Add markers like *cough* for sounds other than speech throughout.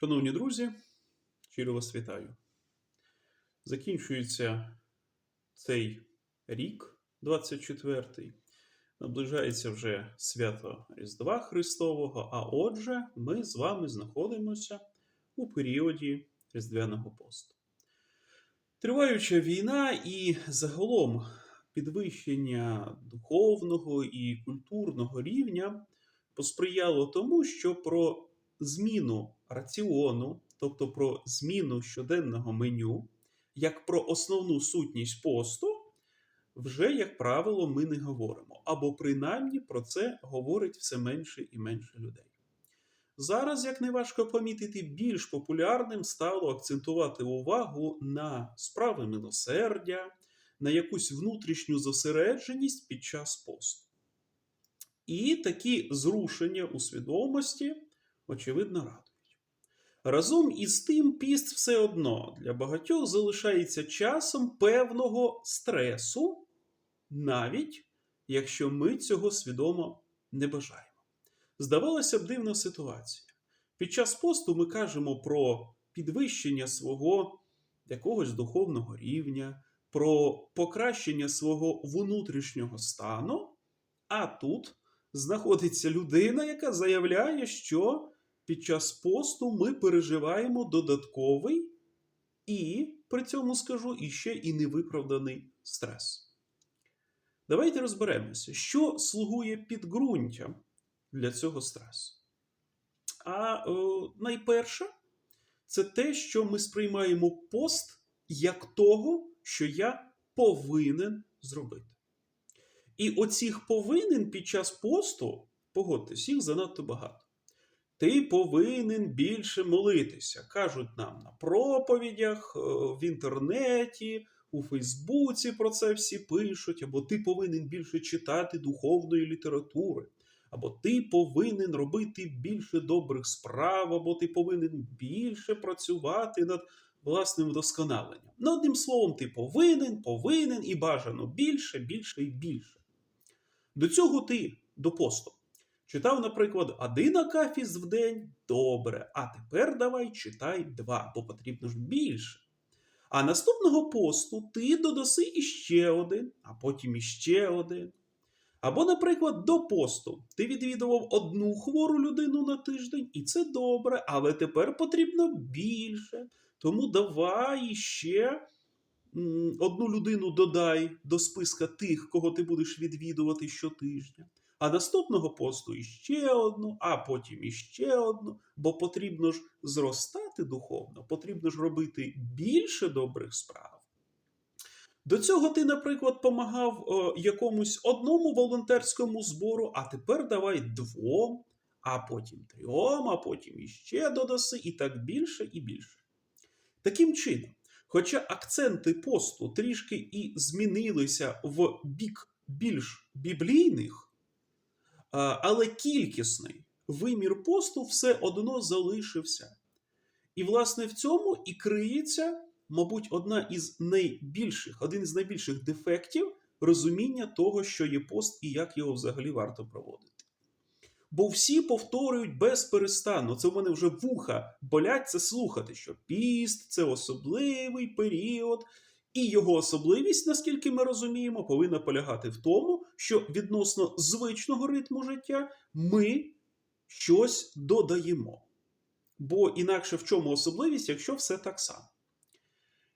Шановні друзі, щиро вас вітаю. Закінчується цей рік, 24-й. Наближається вже свято Різдва Христового, а отже, ми з вами знаходимося у періоді Різдвяного посту. Триваюча війна і загалом підвищення духовного і культурного рівня посприяло тому, що про зміну раціону, тобто про зміну щоденного меню, як про основну сутність посту, вже, як правило, ми не говоримо. Або принаймні про це говорить все менше і менше людей. Зараз, як не важко помітити, більш популярним стало акцентувати увагу на справи милосердя, на якусь внутрішню зосередженість під час посту. І такі зрушення у свідомості, очевидно, радують. Разом із тим, піст все одно для багатьох залишається часом певного стресу, навіть якщо ми цього свідомо не бажаємо. Здавалося б, дивна ситуація. Під час посту ми кажемо про підвищення свого якогось духовного рівня, про покращення свого внутрішнього стану, а тут знаходиться людина, яка заявляє, що під час посту ми переживаємо додатковий і, при цьому скажу, іще і невиправданий стрес. Давайте розберемося, що слугує підґрунтям для цього стресу. А о, найперше, це те, що ми сприймаємо пост як того, що я повинен зробити. І оцих повинен під час посту, погодьтесь, їх занадто багато. Ти повинен більше молитися. Кажуть нам на проповідях, е, в інтернеті, у Фейсбуці про це всі пишуть, або ти повинен більше читати духовної літератури, або ти повинен робити більше добрих справ, або ти повинен більше працювати над власним вдосконаленням. Ну, одним словом, ти повинен, повинен і бажано більше, більше і більше. До цього ти до посту. Читав, наприклад, один акафіс в день добре, а тепер давай читай два, бо потрібно ж більше. А наступного посту ти додаси іще один, а потім іще один. Або, наприклад, до посту ти відвідував одну хвору людину на тиждень, і це добре, але тепер потрібно більше. Тому давай іще одну людину додай до списка тих, кого ти будеш відвідувати щотижня. А наступного посту іще одну, а потім іще одну, бо потрібно ж зростати духовно, потрібно ж робити більше добрих справ. До цього ти, наприклад, помагав о, якомусь одному волонтерському збору, а тепер давай двом, а потім трьом, а потім іще додаси, і так більше і більше. Таким чином, хоча акценти посту трішки і змінилися в бік більш біблійних, але кількісний вимір посту все одно залишився. І, власне, в цьому і криється, мабуть, одна із найбільших, один із найбільших дефектів розуміння того, що є пост і як його взагалі варто проводити. Бо всі повторюють безперестанно, це в мене вже вуха болять це слухати, що піст це особливий період, і його особливість, наскільки ми розуміємо, повинна полягати в тому, що відносно звичного ритму життя ми щось додаємо. Бо інакше в чому особливість, якщо все так само.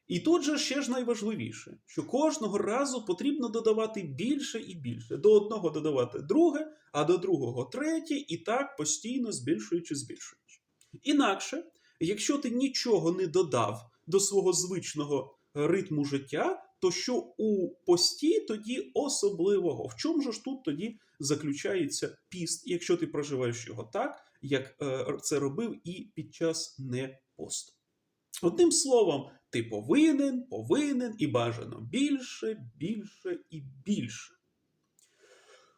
І тут же ще ж найважливіше, що кожного разу потрібно додавати більше і більше. До одного додавати друге, а до другого третє, і так постійно збільшуючи, збільшуючи. Інакше, якщо ти нічого не додав до свого звичного ритму життя, то що у пості тоді особливого? В чому ж тут тоді заключається піст, якщо ти проживаєш його так, як е, це робив і під час не посту? Одним словом, ти повинен, повинен і бажано більше, більше і більше.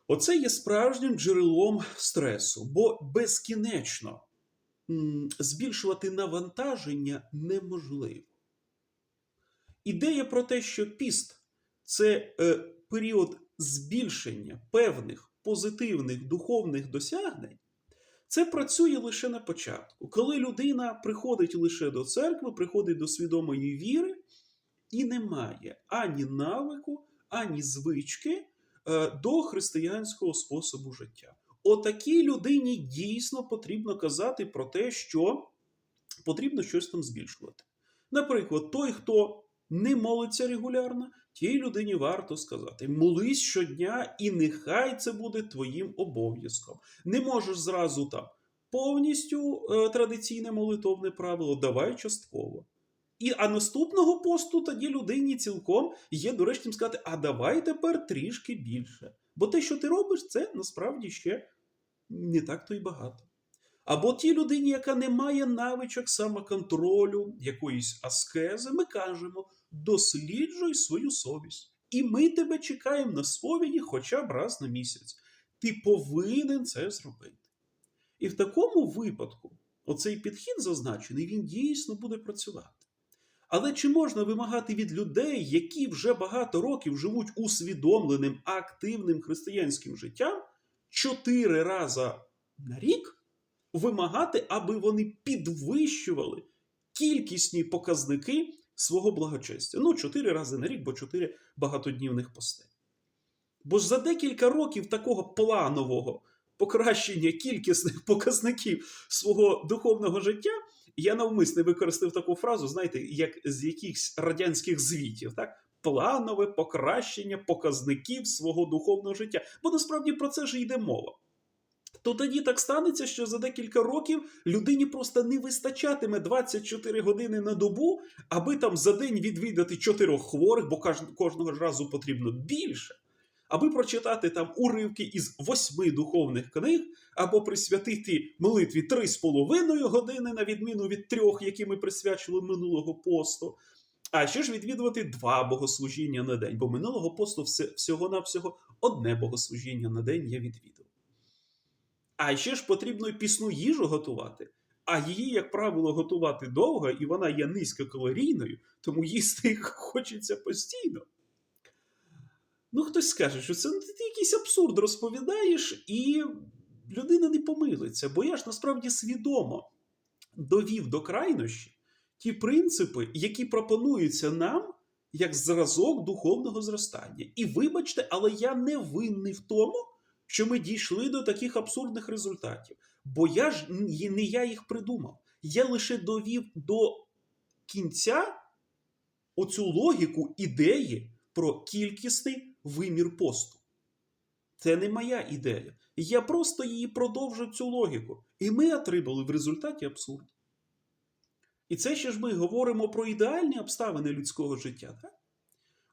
Оце є справжнім джерелом стресу, бо безкінечно збільшувати навантаження неможливо. Ідея про те, що піст це е, період збільшення певних позитивних духовних досягнень, Це працює лише на початку, коли людина приходить лише до церкви, приходить до свідомої віри і не має ані навику, ані звички е, до християнського способу життя. Отакій людині дійсно потрібно казати про те, що потрібно щось там збільшувати. Наприклад, той, хто не молиться регулярно, тій людині варто сказати: молись щодня, і нехай це буде твоїм обов'язком. Не можеш зразу там повністю е, традиційне молитовне правило, давай частково. І а наступного посту тоді людині цілком є доречним сказати: а давай тепер трішки більше. Бо те, що ти робиш, це насправді ще не так то й багато. Або тій людині, яка не має навичок самоконтролю, якоїсь аскези, ми кажемо: досліджуй свою совість. І ми тебе чекаємо на сповіді хоча б раз на місяць. Ти повинен це зробити. І в такому випадку, оцей підхід зазначений, він дійсно буде працювати. Але чи можна вимагати від людей, які вже багато років живуть усвідомленим, активним християнським життям, чотири рази на рік вимагати, аби вони підвищували кількісні показники свого благочестя? Ну, чотири рази на рік, бо чотири багатоднівних постей. Бо ж за декілька років такого планового покращення кількісних *laughs* показників свого духовного життя. Я навмисне використав таку фразу, знаєте, як з якихось радянських звітів, так? Планове покращення показників свого духовного життя. Бо насправді про це ж йде мова. То тоді так станеться, що за декілька років людині просто не вистачатиме 24 години на добу, аби там за день відвідати чотирьох хворих, бо кожного ж разу потрібно більше аби прочитати там уривки із восьми духовних книг, або присвятити молитві три з половиною години, на відміну від трьох, які ми присвячили минулого посту. А ще ж відвідувати два богослужіння на день, бо минулого посту всього-навсього одне богослужіння на день я відвідав. А ще ж потрібно пісну їжу готувати. А її, як правило, готувати довго, і вона є низькокалорійною, тому їсти *laughs* хочеться постійно. Ну, хтось скаже, що це ти якийсь абсурд розповідаєш, і людина не помилиться, бо я ж насправді свідомо довів до крайнощі ті принципи, які пропонуються нам як зразок духовного зростання. І вибачте, але я не винний в тому, що ми дійшли до таких абсурдних результатів. Бо я ж не я їх придумав. Я лише довів до кінця оцю логіку ідеї про кількісний вимір посту. Це не моя ідея. Я просто її продовжу цю логіку. І ми отримали в результаті абсурд. І це ще ж ми говоримо про ідеальні обставини людського життя. так?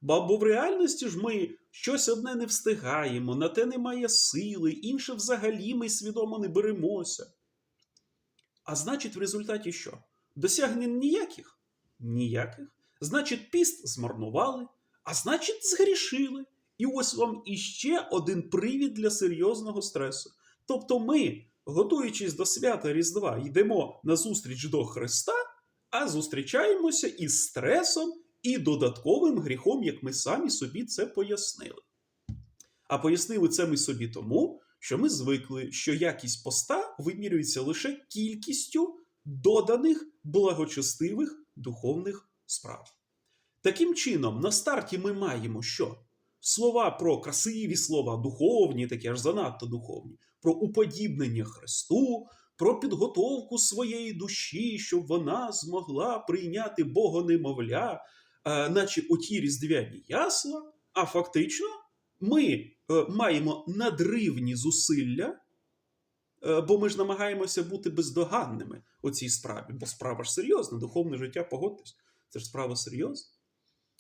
Бо в реальності ж ми щось одне не встигаємо, на те немає сили, інше взагалі ми свідомо не беремося. А значить, в результаті що? Досягнень ніяких? Ніяких. Значить, піст змарнували, а значить, згрішили. І ось вам іще один привід для серйозного стресу. Тобто ми, готуючись до свята Різдва, йдемо на зустріч до Христа, а зустрічаємося із стресом і додатковим гріхом, як ми самі собі це пояснили. А пояснили це ми собі тому, що ми звикли, що якість поста вимірюється лише кількістю доданих благочестивих духовних справ. Таким чином, на старті ми маємо що? слова про красиві слова, духовні, такі аж занадто духовні, про уподібнення Христу, про підготовку своєї душі, щоб вона змогла прийняти Богонемовля, е, наче у ті різдвяні ясла. А фактично, ми е, маємо надривні зусилля. Е, бо ми ж намагаємося бути бездоганними у цій справі, бо справа ж серйозна, духовне життя, погодьтесь, це ж справа серйозна.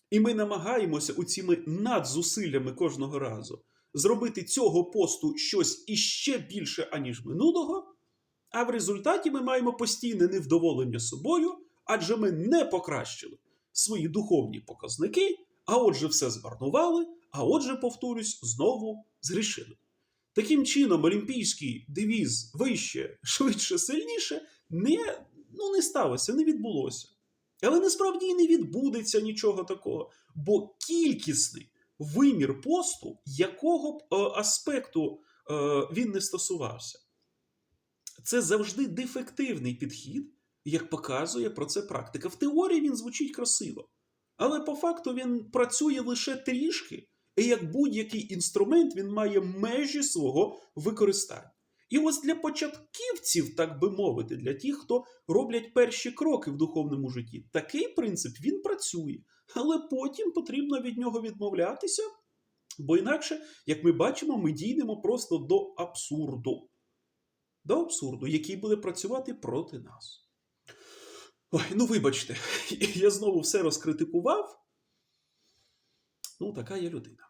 І ми намагаємося у цими надзусиллями кожного разу зробити цього посту щось іще більше, аніж минулого. А в результаті ми маємо постійне невдоволення собою, адже ми не покращили свої духовні показники, а отже, все змарнували, а отже, повторюсь, знову зрішили. Таким чином, олімпійський девіз вище, швидше, сильніше не, ну, не сталося, не відбулося. Але насправді і не відбудеться нічого такого. Бо кількісний вимір посту, якого б е, аспекту е, він не стосувався, це завжди дефективний підхід, як показує про це практика. В теорії він звучить красиво, але по факту він працює лише трішки, і як будь-який інструмент він має межі свого використання. І ось для початківців, так би мовити, для тих, хто роблять перші кроки в духовному житті, такий принцип він працює, але потім потрібно від нього відмовлятися, бо інакше, як ми бачимо, ми дійдемо просто до абсурду. До абсурду, який буде працювати проти нас. Ой, ну вибачте, *laughs* я знову все розкритикував. Ну, така я людина.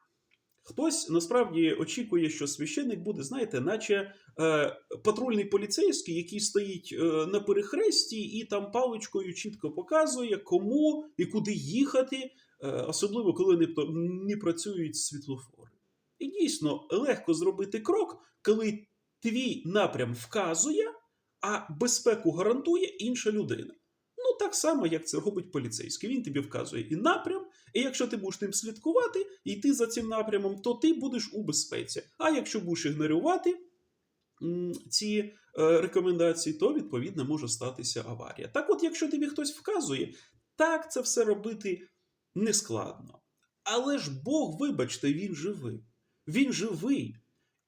Хтось насправді очікує, що священник буде, знаєте, наче е, патрульний поліцейський, який стоїть е, на перехресті і там паличкою чітко показує, кому і куди їхати, е, особливо коли не, не працюють світлофори. І дійсно легко зробити крок, коли твій напрям вказує, а безпеку гарантує інша людина. Ну, так само, як це робить поліцейський. Він тобі вказує і напрям, і якщо ти будеш ним слідкувати і йти за цим напрямом, то ти будеш у безпеці. А якщо будеш ігнорувати ці е, рекомендації, то відповідно може статися аварія. Так, от, якщо тобі хтось вказує, так це все робити нескладно. Але ж Бог, вибачте, він живий. Він живий.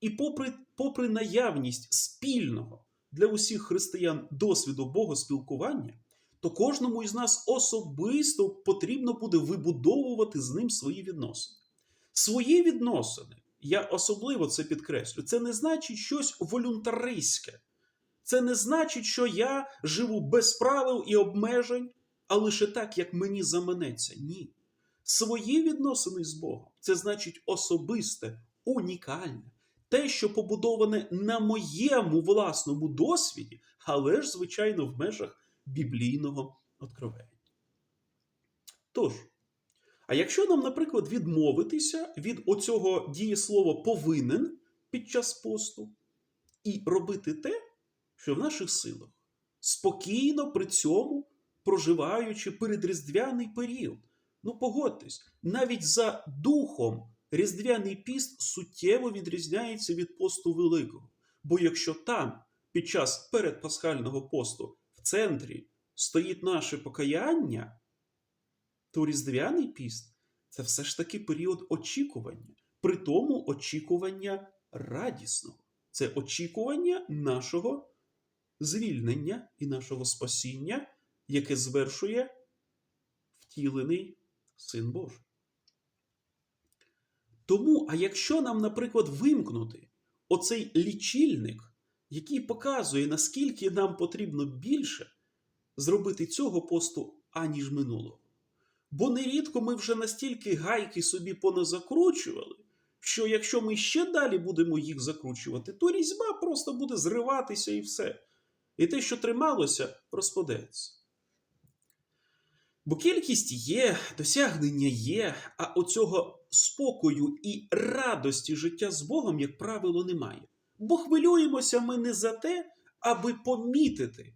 І попри, попри наявність спільного для усіх християн досвіду богоспілкування, то кожному із нас особисто потрібно буде вибудовувати з ним свої відносини. Свої відносини, я особливо це підкреслю, це не значить щось волюнтаристське. Це не значить, що я живу без правил і обмежень, а лише так, як мені заманеться. Ні. Свої відносини з Богом це значить особисте, унікальне, те, що побудоване на моєму власному досвіді, але ж, звичайно, в межах біблійного откровення. Тож, а якщо нам, наприклад, відмовитися від оцього дієслова повинен під час посту і робити те, що в наших силах, спокійно при цьому проживаючи передріздвяний період. Ну, погодьтесь, навіть за духом різдвяний піст суттєво відрізняється від посту великого. Бо якщо там під час передпасхального посту центрі стоїть наше покаяння, то різдвяний піст це все ж таки період очікування, при тому очікування радісного. Це очікування нашого звільнення і нашого спасіння, яке звершує втілений Син Божий. Тому, а якщо нам, наприклад, вимкнути оцей лічильник, який показує, наскільки нам потрібно більше зробити цього посту, аніж минулого. Бо нерідко ми вже настільки гайки собі поназакручували, що якщо ми ще далі будемо їх закручувати, то різьба просто буде зриватися і все. І те, що трималося, розпадеться. Бо кількість є, досягнення є, а оцього спокою і радості життя з Богом, як правило, немає. Бо хвилюємося ми не за те, аби помітити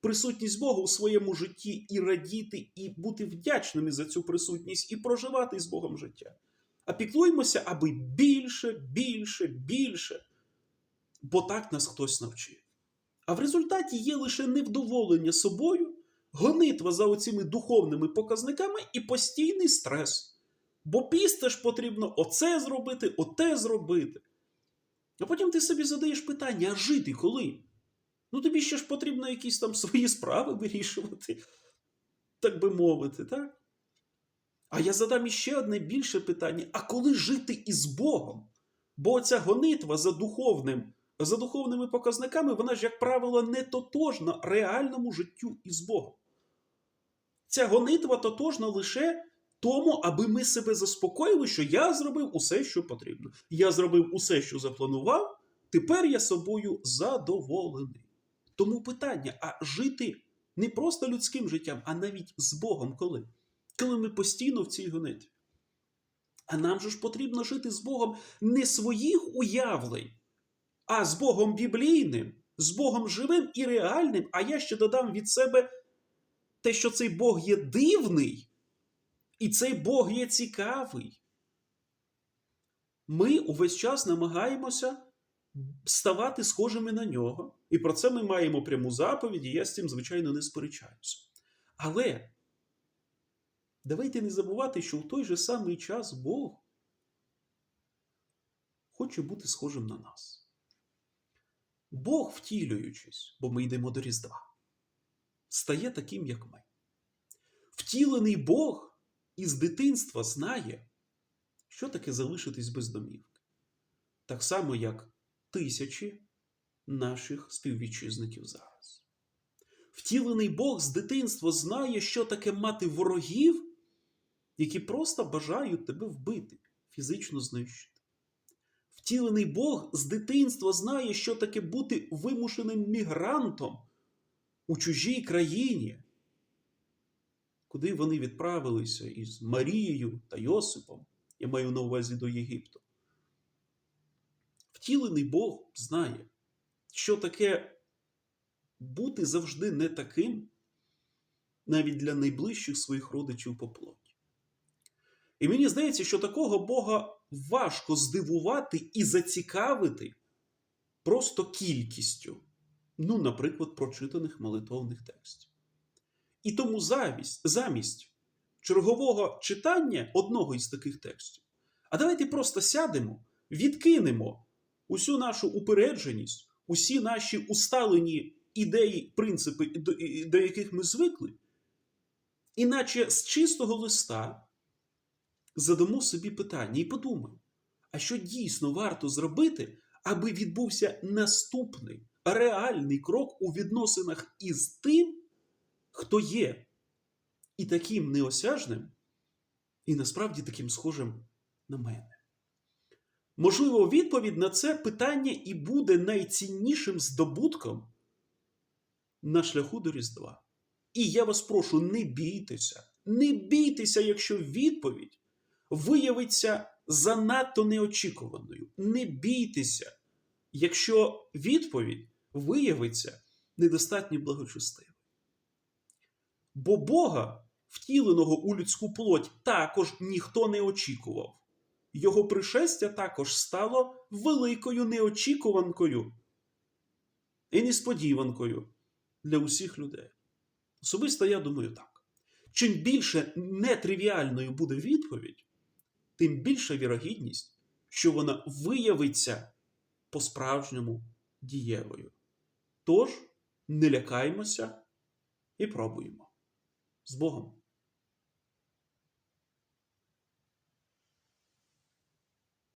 присутність Бога у своєму житті і радіти, і бути вдячними за цю присутність, і проживати з Богом життя. А піклуємося, аби більше, більше, більше. Бо так нас хтось навчив. А в результаті є лише невдоволення собою, гонитва за оцими духовними показниками і постійний стрес. Бо після ж потрібно оце зробити, оте зробити. А потім ти собі задаєш питання: а жити коли? Ну тобі ще ж потрібно якісь там свої справи вирішувати, так би мовити, так? А я задам іще одне більше питання: а коли жити із Богом? Бо ця гонитва за духовним, за духовними показниками, вона ж, як правило, не тотожна реальному життю із Богом. Ця гонитва тотожна лише тому, аби ми себе заспокоїли, що я зробив усе, що потрібно. Я зробив усе, що запланував, тепер я собою задоволений. Тому питання: а жити не просто людським життям, а навіть з Богом коли? Коли ми постійно в цій гонитві. А нам же ж потрібно жити з Богом не своїх уявлень, а з Богом біблійним, з Богом живим і реальним. А я ще додам від себе те, що цей Бог є дивний, і цей Бог є цікавий. Ми увесь час намагаємося ставати схожими на нього. І про це ми маємо пряму заповідь, і я з цим, звичайно, не сперечаюся. Але давайте не забувати, що в той же самий час Бог хоче бути схожим на нас. Бог, втілюючись, бо ми йдемо до Різдва, стає таким, як ми. Втілений Бог із дитинства знає, що таке залишитись без домівки. Так само, як тисячі наших співвітчизників зараз. Втілений Бог з дитинства знає, що таке мати ворогів, які просто бажають тебе вбити, фізично знищити. Втілений Бог з дитинства знає, що таке бути вимушеним мігрантом у чужій країні, куди вони відправилися із Марією та Йосипом, я маю на увазі до Єгипту. Втілений Бог знає, що таке бути завжди не таким, навіть для найближчих своїх родичів по плоті. І мені здається, що такого Бога важко здивувати і зацікавити просто кількістю, ну, наприклад, прочитаних молитовних текстів. І тому замість, замість чергового читання одного із таких текстів, а давайте просто сядемо, відкинемо усю нашу упередженість, усі наші усталені ідеї, принципи, до, яких ми звикли, іначе з чистого листа задамо собі питання і подумаємо, а що дійсно варто зробити, аби відбувся наступний реальний крок у відносинах із тим, хто є і таким неосяжним, і насправді таким схожим на мене. Можливо, відповідь на це питання і буде найціннішим здобутком на шляху до Різдва. І я вас прошу, не бійтеся, не бійтеся, якщо відповідь виявиться занадто неочікуваною. Не бійтеся, якщо відповідь виявиться недостатньо благочестивою. Бо Бога, втіленого у людську плоть, також ніхто не очікував. Його пришестя також стало великою неочікуванкою і несподіванкою для усіх людей. Особисто я думаю так. Чим більше нетривіальною буде відповідь, тим більша вірогідність, що вона виявиться по-справжньому дієвою. Тож не лякаймося і пробуємо. З Богом!